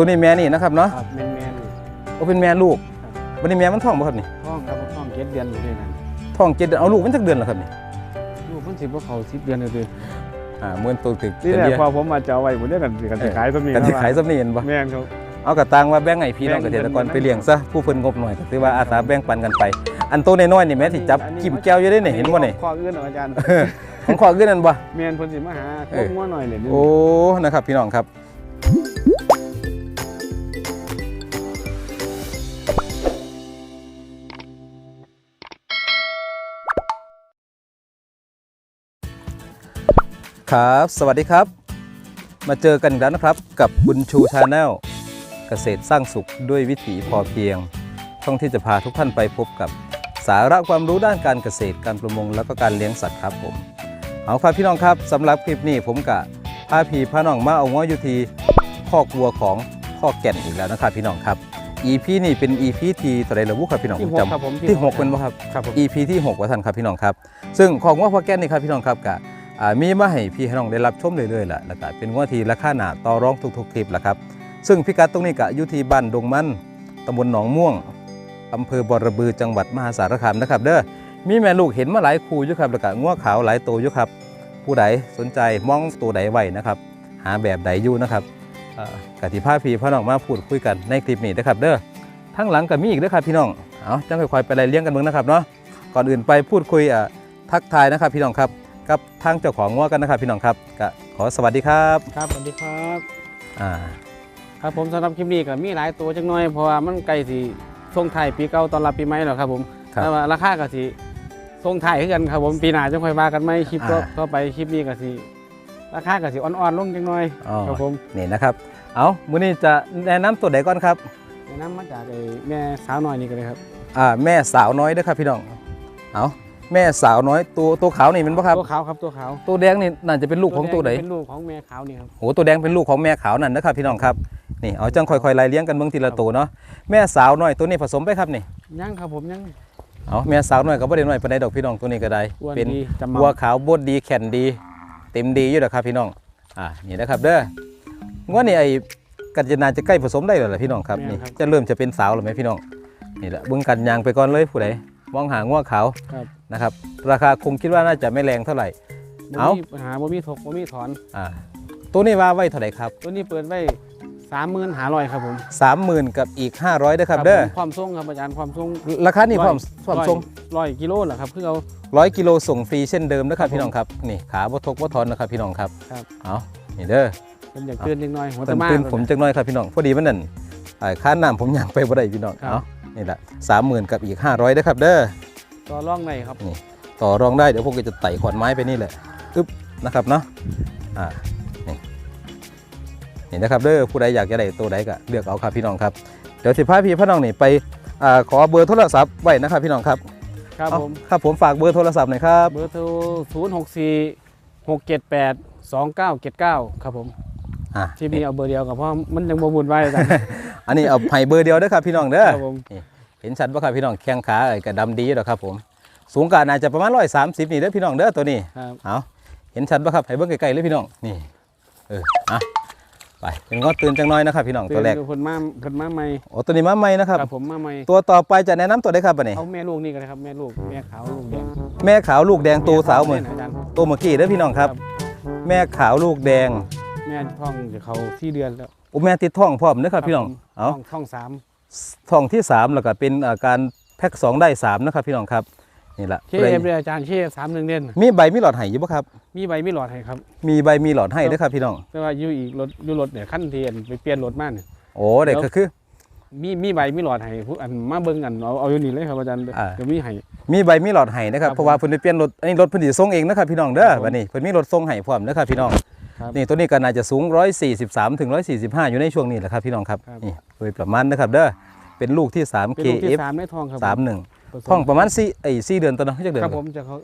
ตัวนี้แม่นี่นะครับเนาะครับแม่นแม่นนี่โอ้เป็นแม่ลูกครับวันนี้แม่มันท้องบ่ครับนี่ท้องครับท้องเจ็ดเดือนอยู่ด้วยนั่นท้องเจ็ดเดือนเอาลูกมันจักเดือนแล้วครับนี่ลูกเพิ่นสิบ่เข้าสิบเดือนเลยเด้ออ่าเหมือนตัวตึกนี่แหละเดียวพอผมมาจะเอาไว้บ่ได้กันสิกันสิขายซะมีกันสิขายสำนีเห็นบ่แม่นครับเอากระตังว่าแบ่งให้พี่น้องแบ่เกงษตรกรเงินไปเลี้ยงซะผู้เพิ่นงบหน่อยก็ถือว่าอาสาแบ่งปันกันไป อันโตน้อยๆนี่แม่ที่จับจิ้มแก้วอยู่ได้นี่เห็นบ่นี่ข้ออื่นเหรออาจารย์ของขอขึ้นนั่นบ่แม่นเพิ่นสิมาหาเอพวอกงัวหน่อยเลยนี่โอ้นะครับพี่น้องครับ ครับ สวัสดีครับ มาเจอกันอีกแล้วนะครับ กับบุญชูชาแนลเกษตรสร้างสุขด้วยวิถีพอเพียง ช่องที่จะพาทุกท่านไปพบกับสาระความรู้ด้านการเกษตรการประมง แล้วก็การเลี้ยงสัตว์ครับผมเอาครับพี่น้องครับสำหรับคลิปนี้ผมกะพาพีพาน้องมาเอาง้ออยู่ที่คอกวัวของพ่อแก่นอีกแล้วนะครับพี่น้องครับ EP นี่เป็น EP ที่ตัวใดระบุครับพี่น้องที่ผมหกจำครับผมที่หกเป็นว่าครับครับผม EP ที่6ว่าท่านครับพี่น้องครับ ซึ่งของว่าพ่อแก้นนี่ครับพี่น้องครับกะอ่า มีมาให้พี่น้องได้รับชมเรื่อยๆแหละแล้วก็เป็นว่าทีราคาหนาต่อรองทุกๆคลิปแหละครับ ซึ่งพิกัดตรงนี้กะอยู่ที่บ้านดงมันตำบลหนองม่วงอำเภอบอระบือจังหวัดมหาสารคามนะครับ เด้อมีแม่ลูกเห็นมาหลายคู่อยู่ครับแล้วก็ง้วขาวหลายตัวอยู่ครับ ผู้ใดสนใจมองตัวใดไว้นะครับ หาแบบใดอยู่นะครับกติภาพีพ่อน้องมาพูดคุยกันในคลิปนี้นะครับ เด้อทั้งหลังก็มีอีกเด้อครับพี่น้องเอาจังค่อยๆไปไล่เลี้ยงกันเบิ่งนะครับเนาะก่อนอื่นไปพูดคุยทักทายนะครับพี่น้องครับ กับทางเจ้าของงัวกันนะครับพี่น้องครับก็ขอสวัสดีครับครับสวัสดีครับอ่าครับผมสำหรับคลิปนี้ก็มีหลายตัวจังน้อยเพราะว่ามันใกล้สิส่งท้ายปีเก่าต้อนรับปีใหม่แล้วครับผมครับแต่ว่าราคาก็สิส่งท้ายคือกันครับผมปีหน้าจะค่อยว่ากันไหมคลิปอ่าต่อไปคลิปนี้ก็สิราคาก็สิอ่อนๆลงจังน้อยอ๋อครับผมนี่นะครับ เอามื้อนี้จะแนะนำตัวใดก่อนครับแนะนำมาจากไอ้แม่สาวน้อยนี่ก็เลยครับอ่าแม่สาวน้อยเด้อครับพี่น้องเอา แม่สาวน้อยตัวตัวขาวนี่มันปะครับ ตัวขาวครับตัวขาวตัวแดงนี่น่าจะเป็นลูกของตัวไหนเป็นลูกของแม่ขาวนี่ครับโหตัวแดงเป็นลูกของแม่ขาวนั่นนะครับพี่น้องครับนี่เอาจังค่อยๆไล่เลี้ยงกันเบิ่งทีละตัวเนาะแม่สาวน้อยตัวนี้ผสมไปครับนี่ยังครับผมยังเอาแม่สาวน้อยก็บ่ได้น้อยปานใดดอกพี่น้องตัวนี้ก็ได้อ้วนเป็นดีจำวัวเมาขาวบดดีแข็นดี เต็มดีอยู่นะครับพี่น้องอ่านี่นะครับเด้อว่านี่ไอ้กัญจนาจะใกล้ผสมได้แล้วล่ะพี่น้องครับนี่จะเริ่มจะเป็นสาวแล้วไหมพี่น้องนี่แหละเบิ่งกันยางไปก่อนเลยผู้ใดมองหางัวขาวครับ นะครับ ราคาคงคิดว่าน่าจะไม่แรงเท่าไหร่บ่เอามีปัญหาบ่มีถกบ่มีถอน อ่าตัวนี้ว่าไว้เท่าไหร่ครับตัวนี้เปิดไว้สามหมื่นหาร้อยครับผม30,000กับอีก 500เด้อครับเด้อผมความทรงครับอาจารย์ความทรงราคานี่พร้อมพร้อมส่ง ร้อยกิโลเหรอครับคือเอา100กิโลส่งฟรีเช่นเดิมนะครับครับผมพี่น้องครับนี่ขาบ่ทกบ่ทอนนะครับพี่น้องครับครับ เอานี่เด้อเป็นอยากเตือนเล็กน้อยหัวเติตะมมา ตื้นผมจักหน้อยครับพี่น้องพอดีมันนั่นอ่าค่าน้ำผมยังไปบ่ได้พี่น้องครับ เอานี่แหละสามหมื่นกับอีกห้าร้อยด้อครับเด้อ ต่อร่องในครับต่อรองได้เดี๋ยวพวกก็จะไต่ขอนไม้ไปนี่แหละอึ๊บนะครับเนาะอ่านี่นี่นะครับเด้อผู้ใดอยากจะได้ตัวใดก็เลือกเอาครับพี่น้องครับเดี๋ยวสิพาพี่พี่น้องนี่ไปอ่าขอเบอร์โทรศัพท์ไว้นะครับพี่น้องครับครับเอาผมครับผมฝากเบอร์โทรศัพท์หน่อยครับเบอร์โทรศูนย์หกสี่หกเจ็ดแปดสองเก้าเจ็ดเก้าครับผมอ่าที่มีเอาเบอร์เดียวกับเพราะมันยังบ่บุญไว้อาจารย์อันนี้เอาไผ่เบอร์เดียวเด้อครับพี่น้องเด้อครับผม เห็นชัดป่ะครับพี่น้องแข้งขาเอ้ยก็ดำดีอยู่ดอกครับผมสูงกว่าน่าจะประมาณร้อยสามสิบนี่เด้อพี่น้องเด้อตัวนี้ครับเอาเห็นชัดป่ะครับให้เบิ่งไกลๆเลยพี่น้องนี่เอออะไปเป็นงอตื่นจังน้อยนะครับพี่น้องเตืตัอวนแรกกับคนมาคนมาใหม่โอ้ตัวนี้มาใหม่นะครับครับผมมาใหม่ตัวต่อไปจะแนะนำตัวได้ครับบัดนี้เอาแม่ลูกนี่กันเลยครับแม่ลูกแม่ขาวลูกแดงแม่ขาวลูกแดงตัวสาวเหมือนอาจารย์ตัวเมื่อกี้เด้อพี่น้องครับ แม่ขาวลูกแดง แม่ท้องจะเขาที่เดือนแล้วโอ้แม่ติดท้องพร้อมเด้อครับพี่น้องผมเอาท้องท้องสาม ท้องที่สามแล้วก็เป็นอาการแพ็คสองได้สามนะครับพี่น้องครับนี่แหละเชฟเลยอาจารย์เชฟสามหนึ่งเด่นมีใบมีหลอดไห้อยู่ป่ะครับ มีใบมีหลอดให้ครับ มีใบมีหลอดให้เด้อครับพี่น้องแต่ว่าอยู่อีกรถอยู่รถเนี่ยขั้นเทียนไปเปลี่ยนรถมาเนี่ยโอ้เด็กก็คือ มีมีใบมีหลอดให้ผู้อันมาเบิ่งอันเอาเอาอยู่นี่เลยครับอาจารย์อ่าเดี๋ยวมีให้มีใบมีหลอดไห้นะครับครับเพราะว่าเพิ่นได้เปลี่ยนรถอันนี้รถเพิ่นสิส่งเองนะครับพี่น้องเด้อครับผมบัดนี้เพิ่นมีรถส่งให้พร้อมนะครับพี่น้องครับ นี่ตัวนี้ก็น่าจะสูง 143ถึง145 อยู่ในช่วงนี้แหละครับพี่น้องครับครับ นี่โดยประมาณนะครับเด้อเป็นลูกที่ 3 เป็นลูกที่ KF สามในทองครับ31ผสท้องประมาณ4ไอ้4เดือนตอนนั้นจักเดือนครับผมจะเขา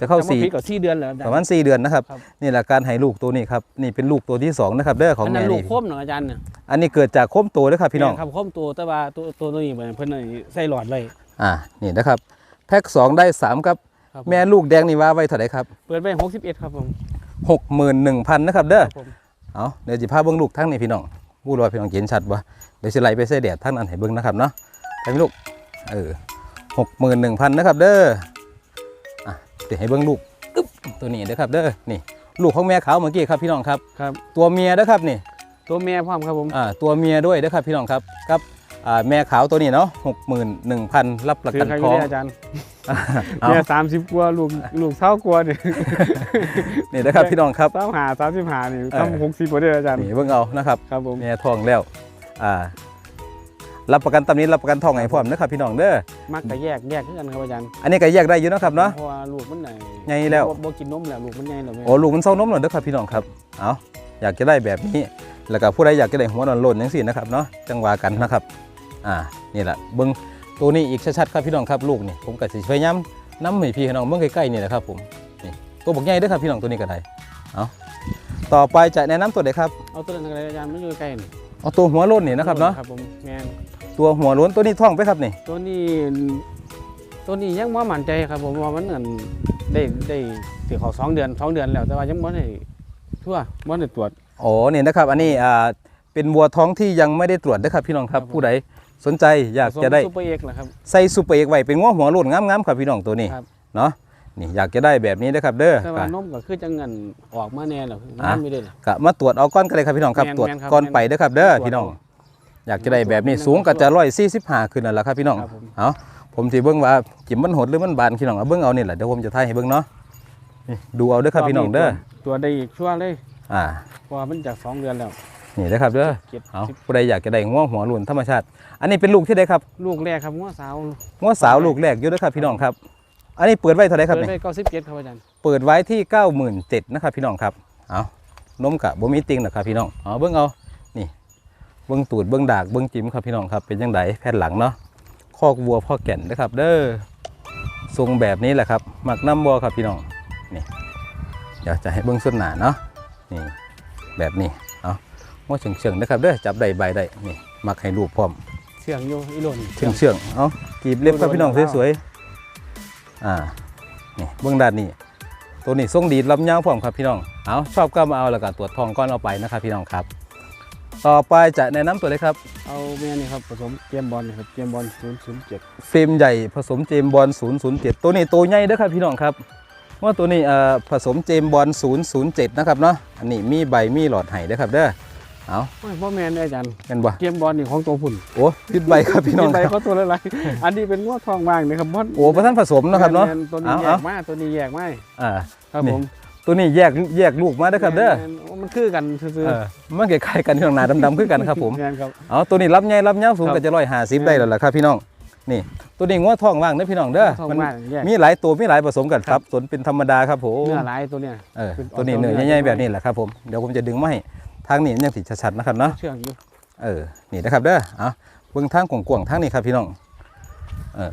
จะเข้าจะมาพีกับสี่เดือนแล้วอาจาร4ย์ ประมาณ4เดือนนะครับครับ นี่แหละการให้ลูกตัวนี้ครับนี่เป็นลูกตัวที่สองนะครับเด้อของอันแม่นั้นลูนี่กโคมเหรออาจารย์เนี่ยอันนี้เกิดจากโค้มตัวเด้อครับพี่น้องแม่ครับโคมตัวแต่ว่าตัวตัวนี้เหมือนเพิ่นน่ะใส่หลอดเลยอ่านี่นะครับแพ็คสองได้สามครับครับผแม่ลูกแดงนี่ว่าไว้เท่าไหร่ครับเปิดไว้หกสิบเอ็ดครับผม 61,000นะครับเด้อครับผมเอาเดี๋ยวจิพาเบิ้งลูกทั้งนี่พี่น้องพูดว่าพี่น้องเห็นชัดบ่เดี๋ยวสิไล่ไปใส่แดดทั้งนั้นให้เบิ่งนะครับเนาะไปไหมลูกเออหกหมื่นหนึ่งพันนะครับเด้ออะเดี๋ยวให้เบิ่งลูกอึ๊บตัวนี้เด้อครับเด้อนี่ลูกของแม่ขาวเมื่อกี้ครับพี่น้องครับครับ ตัวเมียเด้อครับนี่ ตัวแม่พร้อมครับผมอ่าตัวเมียด้วยเด้อครับพี่น้องครับกับอ่า แม่ขาวตัวนี้เนาะหกหมื่นหนึ่งพันรับประซื้กัอนใครอท้ยู่องได้อาจารย์เอาแม่สามสิบกว่าลูกลูกเท่ากว่าเนี่ยนี่นะครับพี่น้องครับสามหาสามสิบหานี่เออทำหกสิบกว่าเด้ออาจารย์นี่เบิ่งเอานะครับครับผมแม่ท้องแล้วอ่ารับประกันตำนี้รับประกันท้องให้พร้อมนะครับพี่น้องเด้อมักแต่แยกแยกคือกันครับอาจารย์อันนี้ก็แยกได้อยู่เนาะครับเนาะเพราะว่าลูกมันไหนใหญ่แล้วบ่บ่กินนมแล้วลูกมันใหญ่แล้วแม่โอ้ลูกมันเศร้านมหน่อยเด้อครับพี่น้องครับเอาอยากจะได้แบบนี้แล้วก็ผู้ใดอยากจะได้หัวนอนโลนจังซี่นะครับเนาะจังหวะกันนะครับ อ่านี่แหละเบิ่งตัวนี้อีกชัดๆครับพี่น้องครับลูกนี่ผมก็สิพยายามนำให้พี่น้องเบิ่งใกล้ๆนี่แหละครับผมนี่ตัวบักใหญ่เด้อครับพี่น้องตัวนี้ก็ได้เอาต่อไปจะแนะนำตัวใดครับเอาตัวนั้นอะไรอาจารย์ไม่อยู่ใกล้นี่เอาตัวหัวโล้นนี่นะครับเนาะครับผมแม่นตัวหัวโล้นตัวนี้ท้องไปครับนี่ตัวนี้ตัวนี้ยังบ่มั่นใจครับผมว่ามันเหมือนได้ได้ถือเขาสองเดือนสองเดือนแล้วแต่ว่ายังบ่ได้ทั่วบ่ได้ตรวจโอ้นี่นะครับ อันนี้อ่าเป็นวัวท้องที่ยังไม่ได้ตรวจนะครับพี่น้องครับครับผมผู้ใด สนใจอยากจะได้ซุปเปอร์เอกเหรอครับใส่ซูเปอร์เอกไว้เป็นง้อหัวโล้นงามๆครับพี่น้องตัวนี้ครับเนาะนี่อยากจะได้แบบนี้นะครับเด้อแต่ว่านมก็คือจังเงินออกมาแน่แล้วอะมันไม่ได้ล่ะกะมาตรวจเอาก้อนกันเลยครับพี่น้องครับแม่นตรวจแม่นครับก้อนไปเด้อครับ เด้อตรวจพี่น้องเอาอยากจะได้แบบนี้ตรวจสูงก็จะตรวจร้อยสี่สิบห้าขึ้นนั่นแหละครับพี่น้องครับผมเอาผมสิเบิ่งว่าจิ๋มมันหดหรือมันบานพี่น้องเอาเบิ่งเอานี่แหละเดี๋ยวผมจะถ่ายให้เบิ่งเนาะนี่ดูเอาเด้อครับพี่น้องเด้อตรวจได้อีกชั่วเลย อ่าเพราะว่ามันจากสองเดือนแล้ว นี่เด้อครับเด้อเจ็ดเอาสิบผู้ใดอยากจะได้ง้อหัวโล้นธรรมชาติ อันนี้เป็นลูกที่ใดครับลูกแรกครับงัวสาวง้อสาวลูกแรกอยู่เด้อครับพี่น้องครับ อันนี้เปิดไว้เท่าไหร่ครับเปิดนี่ไปเก้าสิบเจ็ดครับอาจารย์เปิดไว้ที่97,000นะครับพี่น้องครับเอานมกะบ่มีติงนะครับพี่น้องเอาเบิ่งเอานี่เบิ่งตูดเบิ่งดากเบิ่งจิ้มครับพี่น้องครับเป็นยังไงแผ่นหลังเนาะคอกวัวพ่อแก่นนะครับ เด้อทรงแบบนี้แหละครับหมักน้ำวัวครับพี่น้องนี่เดี๋ยวจะให้เบิ่งสุดหนาเนาะนี่แบบนี้ เอาว่าเฉียงเฉียงๆนะครับเด้อจับได้ใบได้นี่มักให้รูปพร้อมเชื่องอยู่อีหล่นเชื่องเชื่องๆเอากีบเล็บครับพี่น้องสวยๆอ่านี่เบื้องด้านนี้ตัวนี้ทรงดีดลำยาวพร้อมครับพี่น้องเอาชอบก็มาเอาแล้วก็ตรวจทองก้อนเอาไปนะครับพี่น้องครับต่อไปจะแนะนำตัวเลยครับ เอาแม่นี่ครับผสมเกมบอลนี่ครับเกมบอลศูนย์ศูนย์เจ็ดฟิล์มใหญ่ผสมเจมส์บอล007 ตัวนี้ตัวใหญ่เด้อครับพี่น้องครับว่าตัวนี้เอ่อผสมเจมส์บอล007 นะครับเนาะอันนี้มีใบมีหลอดไห้เด้อครับเด้อ เอาโอ้ยพ่อแม่นี่อาจารย์กันบ่เกมบอลนี่ของตัวพุ่นโอ้พิดใบครับพี่น้องไปครับเขาตัวละไรอันนี้เป็นงัวทองว่างนะครับบอลโอ้พระท่านผสมเนาะครับเนาะแม่ตัวนี้เอาแยเอากมาตัวนี้แยกมาอ่าครับนี่ผมตัวนี้แยกแยกลูกมาเด้อครับเด้อแม่นๆมันคือกันซื่อเออมันคล้ายๆกันที่น้องนาดำๆคือกันครับผมแม่นครับเอาตัวนี้รับใหญ่รับยาวสูงครับก็จะร้อยห้าสิบได้แล้วล่ะครับพี่น้องนี่ตัวนี้งัวท้องว่างเด้อพี่น้องเด้อทองมันว่างแยกมีหลายตัวมีหลายผสมกันคครัรับบสนเป็นธรรมดาครับผมเนื้อหลายตัวเนี่ยเออเป็นตัวนี้ออกเนื้อเนื้อใหญ่ๆใหญ่แบบนี้แหละครับผมเดี๋ยวผมจะดึงมาให้ ทางนี้มันยังติดชัดๆนะครับเนาะเชื่องอยู่เออนี่นะครับเด้อเอาเบื้องทางกว้างๆทางนี้ครับพี่น้องเออ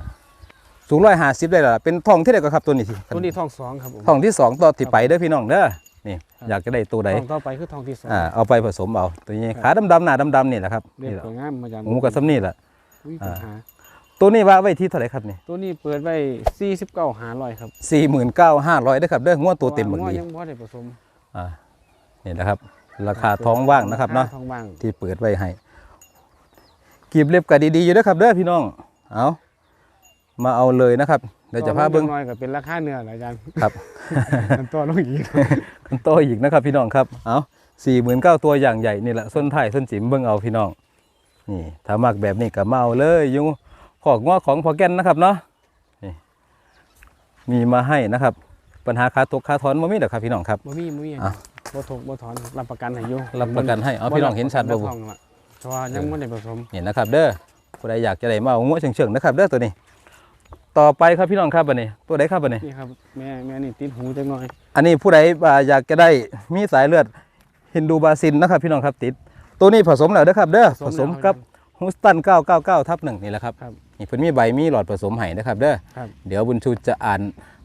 สูงร้อยห้าสิบได้แล้วล่ะเป็นทองที่ใดก็ครับตัวนี้สิตัวนี้ทองสองครับผมทองที่สองต่อที่ไปเด้อพี่น้องเด้อนี่อยากจะได้ตัวใดทองต่อไปคือทองที่สองอ่าเอาไปผสมเอาตัวนี้ขาดำๆหน้าดำๆนี่แหละครับเรียนี่กแหละสวยงามอาจารย์หมูกับซ้ำนี่แหละอุ้ยอ่าปัญหาตัวนี้ว่าไว้ที่เท่าไหร่ครับนี่ตัวนี้เปิดไว้สี่สิบเก้าหาร้อยครับสี่หมื่นเก้าห้าร้อยได้อครับเด้องวดตัวเต็มหมดพราะว่านี้ยังพอได้ผสมอ่านี่นะครับ ราคาท้องว่างนะครับเนาะทองว่างที่เปิดไว้ให้กีบเล็บก็ดีๆอยู่เด้อครับเด้อพี่น้อง เอามาเอาเลยนะครับเดี๋ยวจะพาเบิ้งต่อลน้อยก็เป็นราคาเนื้อแหละอาจารย์ครับมันตัวลงอีกกันโตอีกนะครับพี่น้องครับ เอาสี่หมื่นเก้าตัวอย่างใหญ่นี่แหละส้นไทายส้นจิ๋มเบิ้งเอาพี่น้อง นี่ถ้ามักแบบนี้ก็มาเอาเลยอยุงขอกง้อของพอแกนนะครับเนาะนี่มีมาให้นะครับ ปัญหาคาตกคาถอนบ่มีเด้อครับพี่น้องครับบ่มีบ่มีอะ บ่ถูกบ่ถอนรับประกันให้อยู่รับประกันให้เอาพี่น้องเห็นชัดบ่บ่บุทองละเพราะว่ายังบ่ได้ผสมนี่นะครับ เด้อผู้ใดอยากจะได้มาเอาง้อเชิงๆนะครับ เด้อตัวนี้ ต่อไปครับพี่น้องครับบัดนี้ ตัวใดครับบัดนี้นี่ครับแม่แม่นี่ติดหูจังหน่อย อันนี้ผู้ใดอ่าอยากจะได้มีสายเลือดฮินดูบาซินนะครับ พี่น้องครับติด ตัวนี้ผสมแล้วเด้อครับ เด้อผสมกับฮูสตัน999ทับหนึ่งนี่แหละครับครับนี่เพิ่นมีใบมีหลอดผสมให้นะครับ เด้อครับ เดี๋ยวบุญชูจะอ่าน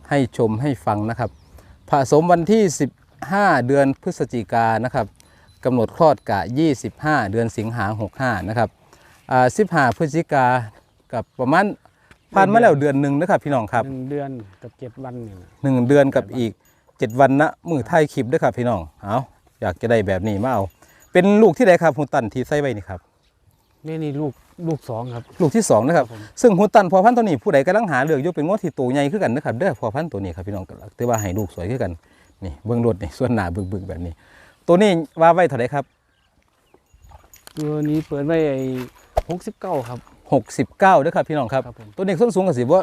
ให้ชมให้ฟังนะครับ ผสมวันที่ 15เดือนพฤศจิกายนนะครับกำหนดคลอดกะ 25 เดือนสิงหา65นะครับอ่า15พฤศจิกากับประมาณผ่านมาแล้วเดือนหนึ่งนะครับพี่น้องครับหนึ่งเดือนกับเจ็ดวันนี่นะหนึ่งเดือนกับอีก 7 วันนะมือไทยคลิปด้วยครับพี่น้องเอาอยากจะได้แบบนี้มาเอา เป็นลูกที่ใดครับฮูตันที่ใส่ไว้นี่ครับแม่นี่ลูกลูกสองครับ ลูกที่สองนะครับผมซึ่งฮูตันพอพันธุ์ตัวนี้ผู้ใดกำลังหาเลือกอยู่เป็นงวที่โตใหญ่คือกันนะครับเด้อพอพันธุ์ตัวนี้ครับพี่น้องถือว่าให้ลูกสวยคือกัน นี่เบื้องรถนี่ส่วนหน้าบึกๆแบบนี้ ตัวนี้ว่าไว้เท่าไหร่ครับ ตัวนี้เปิดไว้ไอ้หกสิบเก้าครับ69เด้อครับพี่น้องครับครับผมตัวนี้ส้นสูงกับสิว่า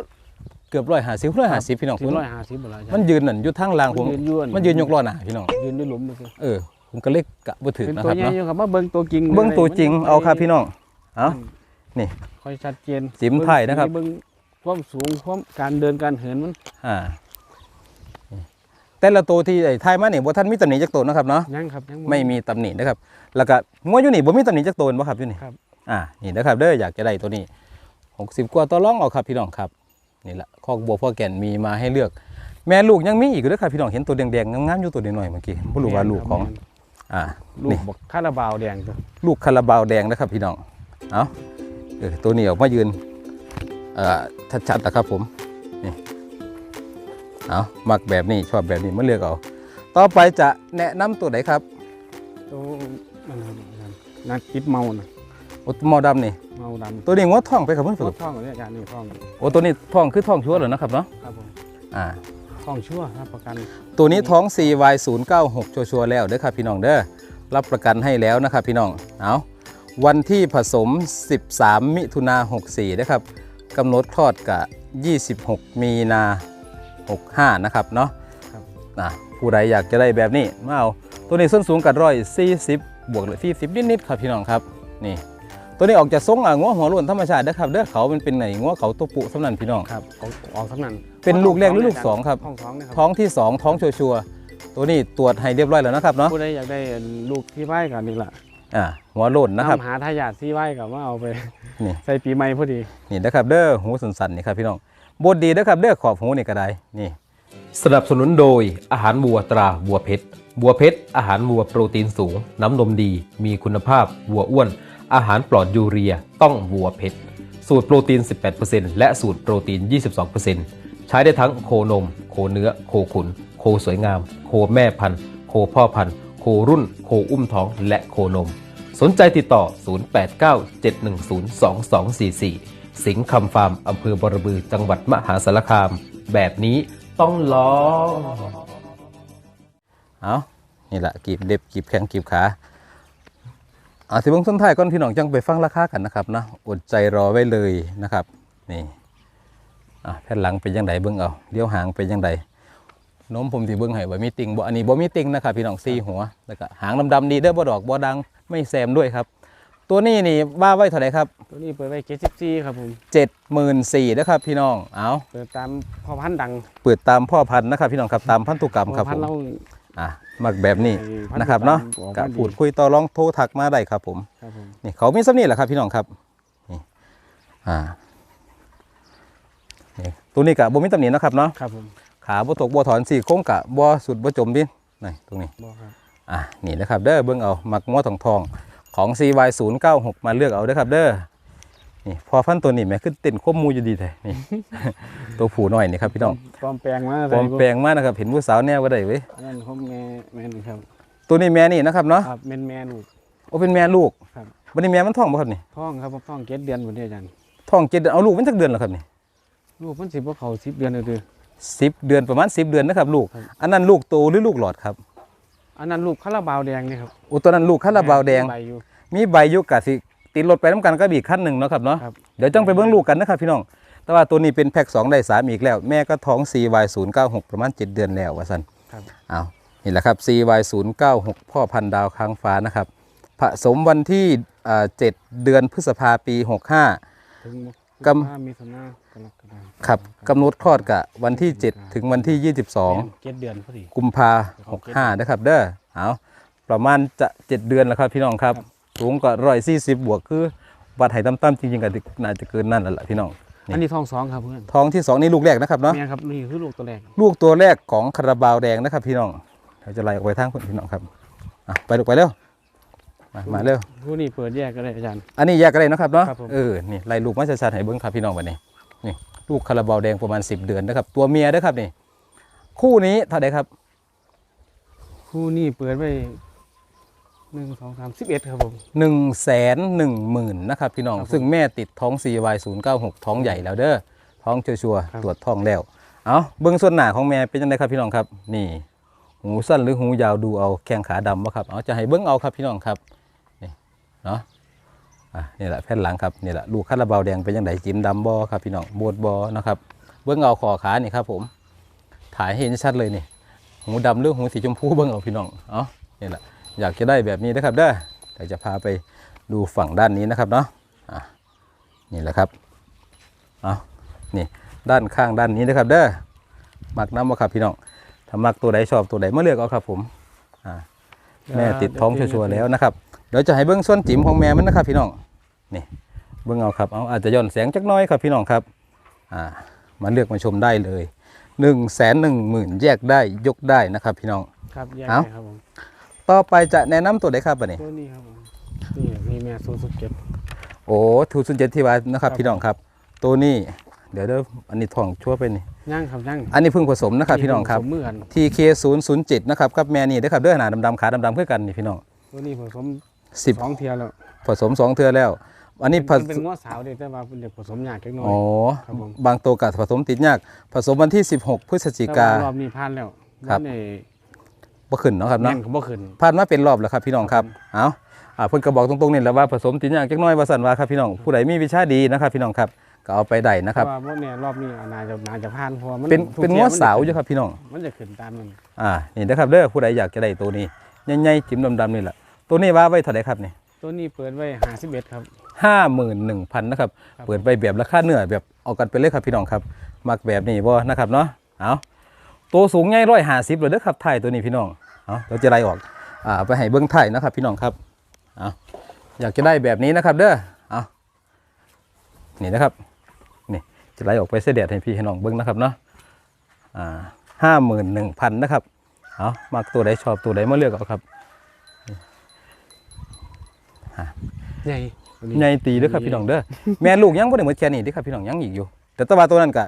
เกือบร้อยห้าสิบร้อยห้าสิบพี่น้องถึงร้อยห้าสิบเวลามันยืนนั่นอยู่ทางล่างผมมันยืนยวนมันยืนยกล้อหน้าพี่น้องยืนด้วยหลุมเลยสิเออผมก็เล็กกะบ่ถึงเป็นนะตัวครับใหญ่เนาะอยู่ครับมาเบิ้งตัวจริงเบื้องตัวจริงเอาครับพี่น้องเอานี่ค่อยชัดเจนสิมไทยนะครับเบิ้งความสูงความการเดินการเหินมันอ่า แต่ละตัวที่ไอ้ทายมาเนี่ยบ่ท่านมีตำหนิจักตัวนะครับเนาะยังครับยังไม่มีตำหนินะครับ แล้วก็งัวอยู่นี่บ่มีตำหนิจักตัวบ่ครับอยู่นี่ครับ อ่านี่นะครับเด้ออยากจะได้ตัวนี้60กว่าตัวรองเอาครับพี่น้องครับนี่แหละคอกบัวพ่อแก่นมีมาให้เลือก แม่ลูกยังมีอีกเด้อครับพี่น้องเห็นตัวแดงๆงามๆอยู่ตัวน้อยๆเมื่อกี้บ่รู้ว่าลูกของอ่าลูนี่กบอกคาราบาวแดงตัวลูกคาราบาวแดงนะครับพี่น้องเอาเออตัวนี้ออกมายืนเอ่อชัดๆนะครับผมนี่ เอามักแบบนี้ชอบแบบนี้มาเลือกเอาต่อไปจะแนะนำตัวไหนครับตัวนั่นนั่นนักกิบเมานะโอ้หมอดำนี่เมาดำตัวนี้งวท่องไปครับเพื่อนฝึกท่องเหรอเนี่ยอาจารย์นี่ท่องโอ้ตัวนี้ท่องคือท่องชั่วเหรอนะครับเนาะครับผมอ่าท่องชั่วรับประกัน ตัวนี้ท้อง CY 0 9 6 ชัวร์ๆแล้วเด้อครับพี่น้องเด้อรับประกันให้แล้วนะครับพี่น้องเอาวันที่ผสม 13 มิถุนา64นะครับกำหนดคลอดกะ 26 มีนา 65นะครับเนาะครับนะผู้ใดอยากจะได้แบบนี้มาเอาตัวนี้ส้นสูงกับร้อย40บวกเลย40นิดๆครับพี่น้องครับนี่ ตัวนี้ออกจากทรงอะงัวหัวโล้วนธรรมชาตินะครับเด้อเขามันเป็นไหนงัวเขาตัวปุสำนันพี่น้องครับออกออกสำนันเป็นลูกแรกหรือลูกสองครับท้องสองนะครับท้องที่2ท้องชัวร์ๆตัวนี้ตรวจให้เรียบร้อยแล้วนะครับเนาะผู้ใดอยากได้ลูกที่ไหว้กันนี่แหละอ่า หัวโล้นนะครับตามหาทายาทที่ไหว้กับว่าเอาไปนี่ใส่ปีใหม่พอดี นี่นะครับเด้อหูสันๆนี่ครับพี่น้องบดดีนะครับเด้อขอบหูนี่ก็ได้นี่ สนับสนุนโดยอาหารวัวตราวัวเพชรวัวเพชรอาหารวัวโปรตีนสูง น้ำนมดี มีคุณภาพวัวอ้วน อาหารปลอดยูเรีย ต้องวัวเพชรสูตรโปรตีน 18%และสูตรโปรตีน 22%ใช้ได้ทั้งโคนม โคเนื้อ โคขุน โคสวยงาม โคแม่พันธุ์ โคพ่อพันธุ์ โครุ่น โคอุ้มท้อง และโคนม สนใจติดต่อ 0897102244 สิงห์คำฟาร์มอำเภอบรบือจังหวัดมหาสารคาม แบบนี้ต้องลองเอานี่แหละกีบเด็บกีบแข้งกีบขาอาสิบงส้นท้ายก่อนพี่น้องจังไปฟังราคากันนะครับนะอดใจรอไว้เลยนะครับ นี่อะแผ่นหลังเป็นยังไงเบิ้งเอาเลี้ยวหางเป็นยังไง น้มผมสิเบิ้งให้บ่มีติงบ่อันนี้บ่มีติงนะครับพี่น้องซี่หัวแล้วก็หางดำๆดีเด้อบ่ดอกบ่ดังไม่แซมด้วยครับ ตัวนี้นี่ว่าไว้เท่าไหร่ครับตัวนี้เปิดไว้เจ็ดสิบสี่ครับผม74,000นะครับพี่น้องเอาเปิดตามพ่อพันธุ์ดังเปิดตามพ่อพันธุ์นะครับพี่น้องครับตามพันธุกรรมครับพ่อพัผนธุ์มเราอะมักแบบนี้ไอ้พันธุกรรมนะครับเนาะออกมาก็ดีพูดคุยต่อรองโทรทักมาได้ครับผม ครับผมนี่เขามีสำนี่แหละครับพี่น้องครับนี่อ่านี่ตัวนี้กะบ่มีตำหนิเนาะครับเนาะครับผม ขาบ่ตกบ่ถอนสี่โค้งกะบ่สุดบ่จมดินนี่ตรงนี้บอกครับอะนี่นะครับเด้อเบิ่งเอามักงัวทองทองของ CY 0 9 6 มาเลือกเอาเด้อครับ เด้อนี่พอพันธุ์ตัวนี้แม่ขึ้นเต้นควบหมูอยู่ดีแท้นี่ ตัวผู้น้อยนี่ครับพี่น้องปลอมแปลงมาปลอมแปลงมากนะครับเห็นผู้สาวแนวก็ได้เว้ยอันนั้นผมแม่แม่นี่ครับ ตัวนี้แม่นี่นะครับเนาะครับแม่นแม่ลูกโอ้เป็นแม่ลูกครับวันนี้แม่มันท้องบ่ครับนี่ท้องครับผมท้องเจ็ดเดือนหมดเลยอาจารย์ท้องเจ็ดเดือนเอาลูกมันจักเดือนแล้วครับนี่ลูกมันสิบ่เขาสิบเดือนเลยเด้อ สิบเดือนประมาณสิบเดือนนะครับลูกครับอันนั้นลูกโตหรือลูกหลอดครับอันนั้นลูกคาราบาวแดงนี่ครับอุตัวนั้นลูกคาราบาวแดง ใบอยู่ มีใบอยุกกะสิติดรถไปน้ำกันก็บีกขั้นหนึ่งเนาะครับเนาะครับ เดี๋ยวจ้องไปเบิ้งลูกกันนะครับพี่น้อง แต่ว่าตัวนี้เป็นแพ็กสองได้สามอีกแล้ว แม่ก็ท้อง CY 0 9 6 ประมาณ 7 เดือนแล้วว่าสันครับ เอานี่แหละครับ CY 0 9 6 พ่อพันธุ์ดาวค้างฟ้านะครับผสมวันที่อ่า7เดือนพฤษภาปี 65 ถึง กำถ้ามีสนากรกฎาคมครับกำหนดคลอดกะวันที่ 7 ถึงวันที่ 22 เจ็ดเดือนพอดีกุมภาหกห้านะครับ เด้อเอาประมาณจะเจ็ดเดือนแล้วครับพี่น้องครับครับสูงกว่าร้อยสี่สิบบวกคือวัดไห่ตั้มๆจริงๆก็น่าจะเกินนั่นแล้วล่ะพี่น้องนี่อันนี้ท้องสองครับเพื่อนท้องที่สองนี่ลูกแรกนะครับเนาะแม่ครับนี่คือลูกตัวแรกลูกตัวแรกของคาราบาวแดงนะครับพี่น้องเราจะไล่ออกไปทางคนพี่น้องครับอะไปลูกไปเร็ว มามาเร็วผู้นี้เปิดแยกก็ได้อาจารย์ อันนี้แยกกันเลยนะครับเนาะครับผมเออ นี่ไล่ลูกมาชัดๆให้เบิ้งครับพี่น้องวันนี้ นี่ลูกคาราบาวแดงประมาณ 10 เดือนนะครับ ตัวเมียนะครับนี่ คู่นี้เท่าไหร่ครับผู้นี้เปิดไว้หนึ่งสองสามสิบเอ็ดครับผม1นึ่งแสนหนึ่งหมื่นนะครับพี่น้องครับผมซึ่งแม่ติดท้อง CY 0 9 6ท้องใหญ่แล้วเด้อ ท้องชัวร์ครับๆตรวจท้องแล้ว เอาเบื้องส่วนหน้าของแม่เป็นยังไงครับพี่น้องครับ นี่ หูสั้นหรือหูยาวดูเอา แข้งขาดำวะครับ เอาจะให้เบื้องเอาครับพี่น้องครับนี่ เนาะอะนี่แหละแผ่นหลังครับนี่แหละลูกคาราบาวแดงเป็นยังไงจิ้มดำบอครับพี่น้องโบดบอนะครับเบื้องเอาคอขานี่ครับผมถ่ายให้เห็นชัดเลยนี่หูดำหรือหูสีชมพูเบิ่งเอาพี่น้องเอานี่แหละอยากจะได้แบบนี้นะครับเด้อเดี๋ยวจะพาไปดูฝั่งด้านนี้นะครับเนาะอะนี่แหละครับเอานี่ด้านข้างด้านนี้นะครับเด้อมักน้ำมาครับพี่น้องถ้ามักตัวใดชอบตัวใดมาเลือกเอาครับผมอ่าแม่ติดท้องชัวร์แล้วนะครับ ดี๋ยวจะให้เบิ้งส่วนจิ๋มของแม่มันนะครับพี่น้องนี่เบิ้งเอาครับเอาอาจจะย้อนแสงจักหน้อยครับพี่น้องครับอ่ามาเลือกมาชมได้เลยหนึ่งแสนหนึ่งหมื่นแยกได้ยกได้นะครับพี่น้อง ครับแยกเอ้าได้ครับผมต่อไปจะแนะนำตัวใดครับบัดนี้ตัวนี้ครับผมนี่มีแม่ศูนย์สุดเจ็ดโอ้ทูซุนเจ็ดที่ว่านะครับครับ พี่น้องครับ ตัวนี้เดี๋ยวเด้ออันนี้ทองชั่วไปนี่ย่างครับย่างอันนี้เพิ่งผสมนะครับพี่น้องครับผสมมือกัน TK 0 0 7นะครับกับแม่นี่นะครับเด้อหนาดำๆขาดำๆเพื่อกันนี่พี่น้องตัวนี้ผสม สิบสองเทียแล้วผสมสองเทือแล้ว อันนี้ผมันสเป็นมง้อสาวเด็กแต่ว่าเป็นเด็กผสมยากเล็กน้อยอ๋อครับผมบางตัวกัผสมติดยาก ผสมวันที่ 16 พฤศจิแต่กาว่ารอบนี้ผ่านแล้วครับในบ่ขึ้นเนาะครับแม่เนาะนก็บ่ขึ้น ผ่านมาเป็นรอบแล้วครับพี่น้องครับ เอาอ่าเพิ่นก็บอกตรงๆนี่แหละว่าผสมติดยากจักหน้อยว่าสั่นว่าครับพี่น้องผู้ใดมีวิชาดีนะครับ พี่น้องครับก็เอาไปได้นะครับ เพาะว่าพวกเนี่ยรอบนี้น่าจะน่าจะผ่านเพราะว่ามันเป็นทุกเป็นที่ง้อมัสาวจะอยู่ครับพี่น้อง มันจะขึ้นตามมันอ่านี่นะครับเด้อผู้ใดอยากจะได้ตัวนี้ใหญ่ๆจิ้มดำๆนี่แหละ ตัวนี้ว่าไว้เท่าไหร่ครับนี่ตัวนี้เปิดไว้ห้าสิบเอ็ดครับห้าหมื่นหนึ่งพันนะครับครับ เปิดไปแบบราคาเนื้อแบบเอากันไปเลยครับพี่น้องครับ มักแบบนี้บ่นะครับเนาะเอาตัวสูงใหญ่ร้อยห้าสิบเลยเด้อครับไทยตัวนี้พี่น้องเอาเราจะไล่ออกอ่าไปให้เบิ้งไทยนะครับ พี่น้องครับเอาอยากจะได้แบบนี้นะครับ เด้อเอานี่นะครับนี่จะไล่ออกไปเสด็จให้พี่ให้น้องเบิ้งนะครับเนาะอ่าห้าหมื่นหนึ่งพันนะครับเอามักตัวใดชอบตัวใดมาเลือกเอาครับ ใหญ่ตัวนี้ใหญ่ตีเด้อครับพี่น้องเด้อแม่ลูกยังบ่ได้หมดแค่นี้เด้อครับพี่น้องยังอีกอยู่ แต่ตัวว่าตัวนั้นก็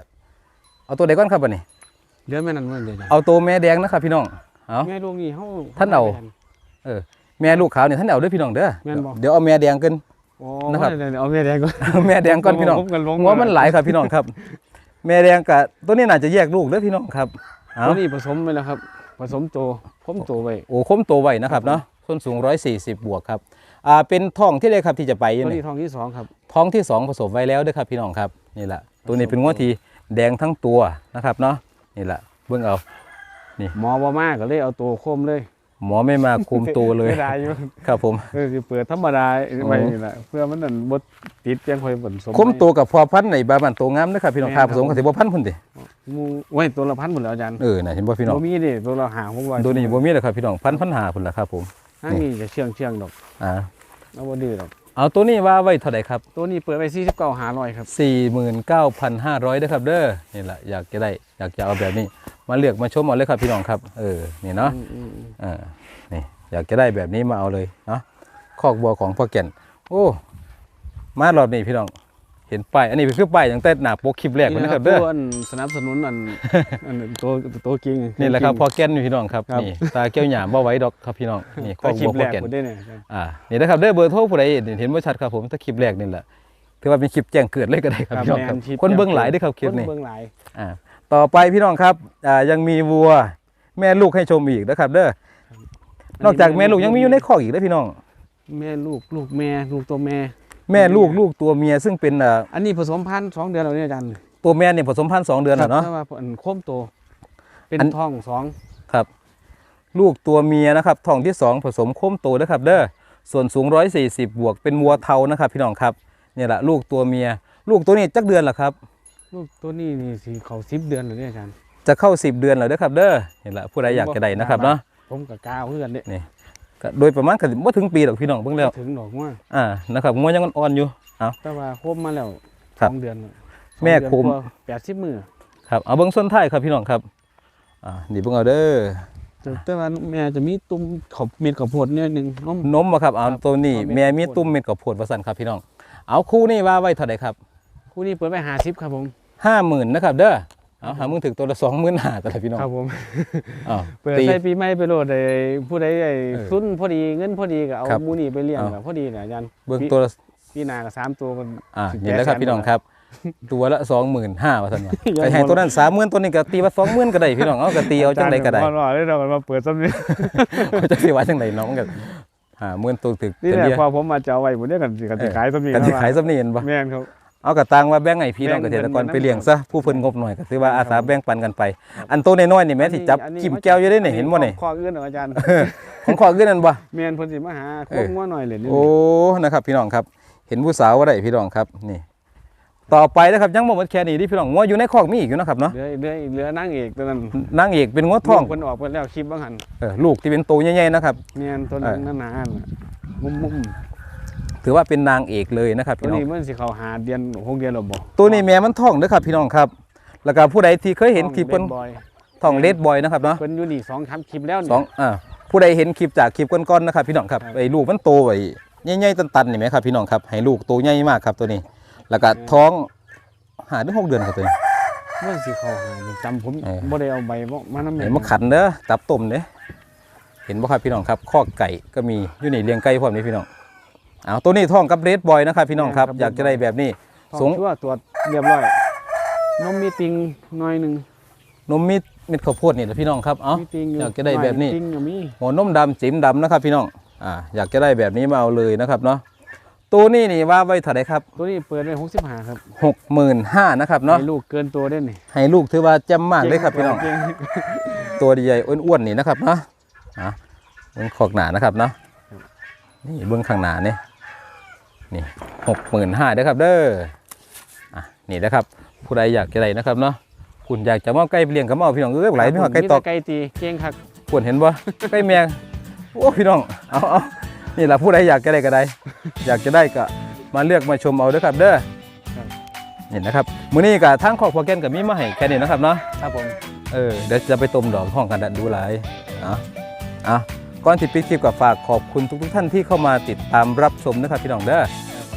เอาตัวใดก่อนครับบัดนี้เดือนแม่นั้นมันใหญ่เอาตัวแม่แดงนะครับพี่น้องเอาแม่ลูกนี่เขาท่านเอาแม่ลูกขาวนี่ท่านเอาเด้อพี่น้องเด้อแม่นบ่เดี๋ยวเอาแม่แดงกันโอ้นะครับเดี๋ยวเอาแม่แดงก่อนแม่แดงก่อนพี่น้องผมกันลงหัวมันหลายครับพี่น้องครับ แม่แดงกับตัวนี้น่าจะแยกลูกเด้อพี่น้องครับเอาตัวนี้ผสมไปแล้วครับผสมโตคมโตไว้โอ้คมตัวไว้นะครับเนาะ ส้นสูง 140 บวกครับอ่าเป็นท้องที่ได้ครับที่จะไปอยู่ตัวนี่นี้ทองที่สองครับ ท้องที่สองผสมไว้แล้วเด้วยครับพี่น้องครับนี่แหละตัวนี้เป็นงวดทีแดงทั้งตัวนะครับเนาะนี่แหละเบิ่งเอาหมอบ่มากก็เลยเอาตัวโคมเลยหมอไม่มาคุมตัวเลยไม่ได้อยู่ครับผม เออสิเปิดธรรมดาไว้นี่แหละเพื่อมันนั่นบ่ติดเพียงค่อยผสม คุมตัวกับพอพันธุ์ในบาบันตัวงามนะครับพี่น้องพาผสมกับสิบ่พันธุ์พุ่นดิหมูไว้ตัวละพันหมดแล้วอาจารย์เออน่ะเห็นบ่พี่น้องบ่มีดิตัวละหาหกร้อย ตัวนี้บ่มีแล้วครับพี่น้องพันพันหาพุ่นล่ะครับผม อันนี้จะเชื่องเชื่องดอกอ่าเอาบ่ดื้อดอกเอาตัวนี้ว่าไว้เท่าไหร่ครับ ตัวนี้เปิดไว้49 500ครับ49,500เด้อครับ เด้อนี่แหละอยากจะได้อยากจะเอาแบบนี้ มาเลือกมาชมเอาเลยครับพี่น้องครับ เออนี่เนาะอืมอืมอืมเออนี่อยากจะได้แบบนี้มาเอาเลยเนาะคอกบัวของพ่อแก่น โอ้ มารอบนี้พี่น้อง เห็นป้ายอันนี้คือป้ายตั้งแต่หน้าปกคลิปแรกเลยนะครับเด้อตัวอันสนับสนุนอันอันตัวตัวจริงนี่แหละครับพ่อแก่นนี่พี่น้องครับครับนี่ตาแก้วหยาบ่ไหว้ดอกครับพี่น้องนี่คก็อกคลิบัปวแรพ่อกแก่นหมดได้เนี่ยอ่านี่นะครับเด้อเบอร์โทรผู้ใดเห็นบ่ชัดครับผมถ้าคลิปแรกนี่แหละถือว่าเป็นคลิปแจ้งเกิดเลยก็ได้ครับพี่น้องครับแม่ลิปคนเบิ่งหลายเด้อครับคลิปนี้นเบิ่งหลายอ่าต่อไปพี่น้องครับอ่ายังมีวัวแม่ลูกให้ชมอีกนะครับ เด้อนอกจากแม่ลูกยังมีอยู่ในคอกอีกเด้อพี่น้อง แม่ลูกลูกแม่ลูกตัวแม่ แม่ลูกลูกตัวเมียซึ่งเป็นอ่าอันนี้ผสมพันธุ์สองเดือนแล้วเนี่ยอาจารย์ตัวแม่เนี่ยผสมพันธุ์สองเดือนแล้วเนาะแต่ว่าอันโคมโตเป็นอัน ท้องสองครับ ลูกตัวเมียนะครับท้องที่สองผสมโค้มโตนะครับ เด้อส่วนสูงร้อยสี่สิบบวกเป็นวัวเทานะครับ พี่น้องครับเนี่ยแหละลูกตัวเมีย ลูกตัวนี้จักเดือนละครับ ลูกตัวนี้นี่สิเขาสิบเดือนแล้วเนี่ยอาจารย์จะเข้าสิบเดือนแล้วเด้อครับ เด้อเนี่ยแหละผู้ใดอยากจะได้นะครับเนาะ ผมกับกาวเพื่อนเนี่ยนี่ ก็โดยประมาณก็บ่ถึงปีหรอกพี่น้องเพิ่งแล้วถึงดอกว่าอ่านะครับงัวยังอ่อนๆอยู่เอาแต่ว่าโคมมาแล้วครัสบองเดือนแล้วแม่โคมแปดสิบมือครับเอาเบิ้งส้นท้ายครับพี่น้องครับอ่านี่เบิ่งเอาเด้อแต่แต่ว่าแม่จะมีตุ้มขอบเม็ดขอบโพดเนี่ยหนึ่งน้มนมบ่ครับเอาครับตัวนี้เอาเม็ดแม่มีข้าวโพดตุ้มเม็ดกับโพดว่าซั่นครับพี่น้อง เอาคู่นี้ว่าไว้เท่าไหร่ครับ คู่นี้เปิดไปหาสิบครับผมห้าหมื่นนะครับเด้อ เอาหามึงถึงตัวละ25,000แต่ละพี่น้องครับผมอ้าวเปิดตีใส่ปีใหม่ไปโหลดไอ้ผู้ใดไอ้เออซุนพอดีเงินพอดีก็เอาครับหมูนี่ไปเลี้ยงเอาก็พอดีเนี่ยอาจารย์เบิ่งตัวละพี่นาก็สามตัวกันอ่าสิบนี่แหล้วครับแปดพี่น้องแสนครับตัวละ25,000ว่าซั่นว่ายังไปให้บ่ตัวนั้น30,000ตัวนี้ก็ตีว่า20,000ก็ได้พี่น้องเอาก็ตีเอาจังไดก็ได้รอได้เรากันมาเปิดซ้ำนี่เขาจะสิว่าจังไดน้องก็หามื่นตัวถึกนี่กัแหละเดียวพอผมมาจะเอาไว้ผมเนี่ยกันสิกันสิขายซ้ำนี่กันสิขายสำเนียนบ่แม่นครับ เอากระตังว่าแบ่งให้พี่น้องแบ่เกงษตรกรเพิ่นไปเลี้ยงซะผู้เพิ่นงบหน่อยก็ถือว่าอาสาครับแบ่งปันกันไป อันโตน้อยๆนี่แม้ที่จับอันนี้จิ้มแก้วอยู่ได้นี่เห็นบ่นี่ข้ออื่นเหรออาจารย์ของขอขึ้นนั่นบ่แม่นเพิ่นสิมาหาโคเอองงัวหน่อยเลยนี่โอ้นะครับ พี่น้องครับ เห็นผู้สาวว่าได้พี่น้องครับนี่ ต่อไปนะครับยังบ่หมดแค่นี้ที่พี่น้องงัวอยู่ในคอกมีอีกอยู่นะครับเนาะเหลือเหลือเหลือนางเอกตัวนั้นนางเอกเป็นงัวทองลูกเพิ่นออกเพิ่นแล้วคลิปบางหันเออลูกที่เป็นโตใหญ่ๆนะครับแม่นตัวนั้นเออนั่นน่ะอันน่ะมุมมุม ถือว่าเป็นนางเอกเลยนะครับตัวพี่น้อง นี้มันสิเข้าหาเดือนหกเดือนแล้วบ่ตัวนี้แม่มันท้องเด้อครับพี่น้องครับ แล้วก็ผู้ใดที่เคยเห็นคลิปเพิ่นบอยท้องเลดบอยนะครับเนาะเพิ่นอยู่นี่สองคำคลิปแล้วนี่ สองอ่าผู้ใดเห็นคลิปจากคลิปก่อนๆนะครับ พี่น้องครับครับ ไอ้ลูกมันโตไว้ใหญ่ๆตันๆนี่ไหมครับพี่น้องครับให้ลูกโตใหญ่มากครับตัวนี้ แล้วก็ท้องหาได้หกเดือนครับตัวนี้ มันสิเข้าหานี่จำผมเออ บ่ได้เอาใบบ่มานำเห็นมะขันเด้อตับต้มเด้เห็นบ่ครับพี่น้องครับข้อไก่ก็มีอยู่นี่เลี้ยงไก่พร้อมนี่พี่น้อง เอาตัวนี้ท้องกับเรดบอยนะครับพี่น้องครับ อยากจะได้แบบนี้สสงงชั่วตรวจเรียบร้อย นมมีติงหน่อยหนึงนมมิดเม็ดข้าวโพดนี่แหละพี่น้องครับเอามีติงอยู่อยากจะได้แบบนี้ติงก็มีหัวนมดำจิ๋มดำนะครับ พี่น้องอ่าอยากจะได้แบบนี้มาเอาเลยนะครับเนาะตัวนี้นี่ว่าไว้เท่าไหร่ครับ ตัวนี้เปิดไว้65ครับหกหมื่นห้านะครับเนาะให้ลูกเกินตัวได้นี่ให้ลูกถือว่าจำมากเลยครับพี่น้องเก่งตัวใหญ่อ้วนๆนี่นะครับเนาะอะเบิ้งขอกหนานะครับเนาะนี่เบิ้งข้างหนาเนี่ย นี่หกหมื่นห้าเด้อครับเด้ออะนี่นะครับ ผู้ใดอยากจะได้นะครับเนาะคุณอยากจะมอบไก่ไปเลี้ยงกับเอาพี่น้องเอ้ยไหลไม่หัวไก่ตอกมีแไก่ตีเก่งคักควรเห็นบ่ไก่แมงโอ้พี่น้องเอาเอานี่แหละผู้ใดอยากจะได้ก็ได้ อยากจะได้ก็มาเลือกมาชมเอาเด้อครับเด้อนี่นะครับมื้อนี้กับทั้งครอบครัวแกนกับมีมาให้แค่นี้นะครับเนาะครับผมเออเดี๋ยวจะไปต้มดอกห้องกันดันดูหลายอะอะ ก่อนที่ปิดคลิปกับฝากขอบคุณทุกๆท่านที่เข้ามาติดตามรับชมนะครับพี่น้องเด้อ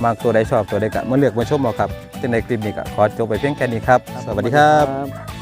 มากตัวใดชอบตัวใดก็มาเลือกมาชมเอาครับในคลิปนี้ก็ขอจบไปเพียงแค่นี้ครับ สวัสดีครับครับ